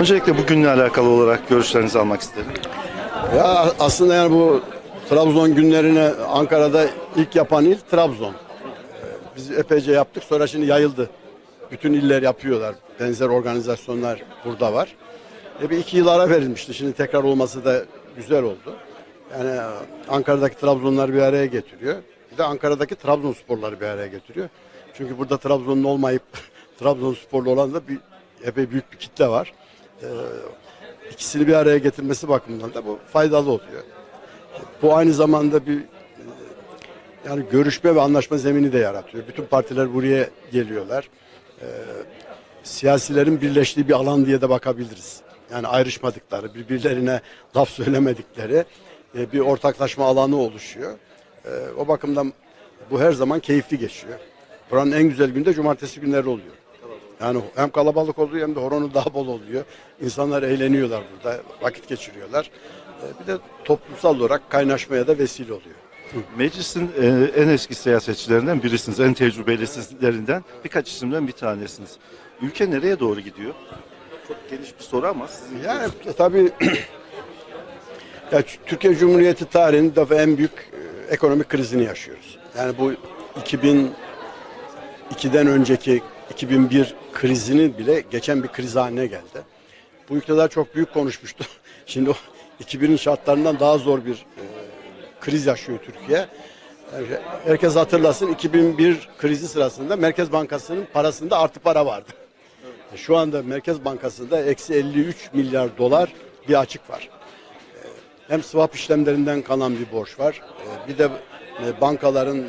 Öncelikle bugünle alakalı olarak görüşlerinizi almak isterim. Ya aslında yani bu Trabzon günlerini Ankara'da ilk yapan il Trabzon. Ee, Biz epeyce yaptık sonra şimdi yayıldı. Bütün iller yapıyorlar. Benzer organizasyonlar burada var. E bir iki yıl ara verilmişti. Şimdi tekrar olması da güzel oldu. Yani Ankara'daki Trabzonları bir araya getiriyor. Bir de Ankara'daki Trabzonsporları bir araya getiriyor. Çünkü burada Trabzonlu olmayıp Trabzonsporlu olan da bir epey büyük bir kitle var. Ee, ikisini bir araya getirmesi bakımından da bu faydalı oluyor. Bu aynı zamanda bir e, yani görüşme ve anlaşma zemini de yaratıyor. Bütün partiler buraya geliyorlar. Ee, siyasilerin birleştiği bir alan diye de bakabiliriz. Yani ayrışmadıkları, birbirlerine laf söylemedikleri e, bir ortaklaşma alanı oluşuyor. Ee, o bakımdan bu her zaman keyifli geçiyor. Buranın en güzel günü de cumartesi günleri oluyor. Yani hem kalabalık oluyor hem de horonu daha bol oluyor. İnsanlar eğleniyorlar burada, vakit geçiriyorlar. Ee, Bir de toplumsal olarak kaynaşmaya da vesile oluyor. Meclisin e, en eski siyasetçilerinden birisiniz, en tecrübelisinden birkaç isimden bir tanesiniz. Ülke nereye doğru gidiyor? Çok geniş bir soru ama sizin Yani tabii ya, Türkiye Cumhuriyeti tarihinin de en büyük e, ekonomik krizini yaşıyoruz. Yani bu 2002'den önceki 2001 krizini bile geçen bir kriz haline geldi. Bu iktidar çok büyük konuşmuştu. Şimdi o 2000'in şartlarından daha zor bir e, kriz yaşıyor Türkiye. Herkes hatırlasın 2001 krizi sırasında Merkez Bankası'nın parasında artı para vardı. Şu anda Merkez Bankası'nda eksi 53 milyar dolar bir açık var. Ee, Hem swap işlemlerinden kalan bir borç var. ee, Bir de e, bankaların e,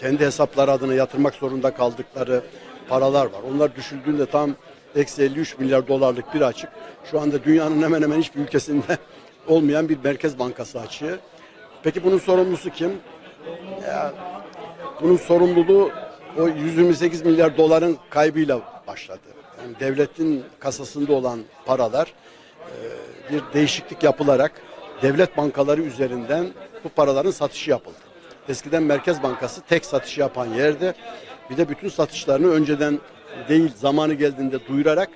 kendi hesapları adına yatırmak zorunda kaldıkları paralar var. Onlar düşüldüğünde tam eksi 53 milyar dolarlık bir açık. Şu anda dünyanın hemen hemen hiçbir ülkesinde olmayan bir Merkez Bankası açığı. Peki bunun sorumlusu kim? Ya, bunun sorumluluğu o 128 milyar doların kaybıyla başladı. Yani devletin kasasında olan paralar e, bir değişiklik yapılarak devlet bankaları üzerinden bu paraların satışı yapıldı. Eskiden Merkez Bankası tek satış yapan yerde bir de bütün satışlarını önceden değil zamanı geldiğinde duyurarak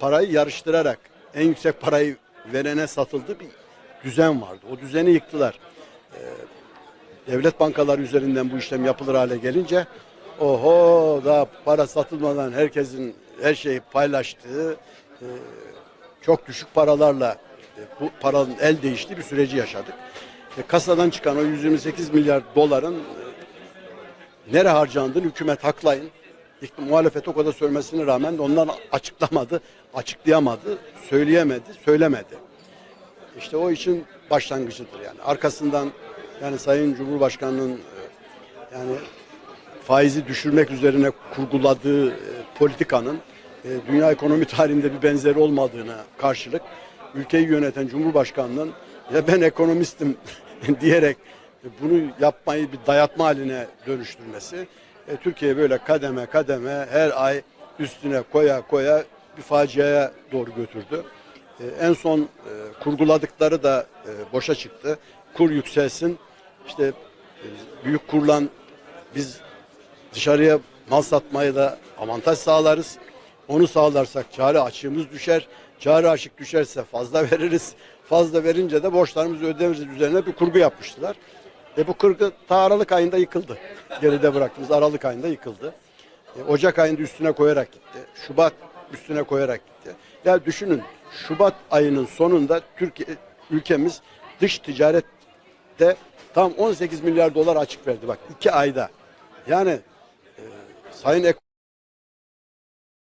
parayı yarıştırarak en yüksek parayı verene satıldı bir düzen vardı. O düzeni yıktılar devlet bankaları üzerinden bu işlem yapılır hale gelince oho da para satılmadan herkesin her şeyi paylaştığı e, çok düşük paralarla e, bu paranın el değiştiği bir süreci yaşadık. E, kasadan çıkan o 128 milyar doların e, nereye harcandığını hükümet haklayın. Muhalefet o kadar söylemesine rağmen ondan açıklamadı, açıklayamadı, söyleyemedi, söylemedi. İşte o için başlangıcıdır yani. Arkasından yani Sayın Cumhurbaşkanı'nın e, yani faizi düşürmek üzerine kurguladığı e, politikanın e, dünya ekonomi tarihinde bir benzeri olmadığına karşılık ülkeyi yöneten Cumhurbaşkanı'nın ya ben ekonomistim diyerek bunu yapmayı bir dayatma haline dönüştürmesi e, Türkiye böyle kademe kademe her ay üstüne koya koya bir faciaya doğru götürdü. E, en son e, kurguladıkları da e, boşa çıktı. Kur yükselsin. İşte e, büyük kurlan biz dışarıya mal satmaya da avantaj sağlarız. Onu sağlarsak cari açığımız düşer. Cari açık düşerse fazla veririz. Fazla verince de borçlarımızı ödememiz üzerine bir kurgu yapmıştılar. E bu kurgu ta Aralık ayında yıkıldı. Geride bıraktığımız Aralık ayında yıkıldı. E, Ocak ayında üstüne koyarak gitti. Şubat üstüne koyarak gitti. Ya düşünün Şubat ayının sonunda Türkiye ülkemiz dış ticarette tam 18 milyar dolar açık verdi bak iki ayda. Yani e, Sayın Ek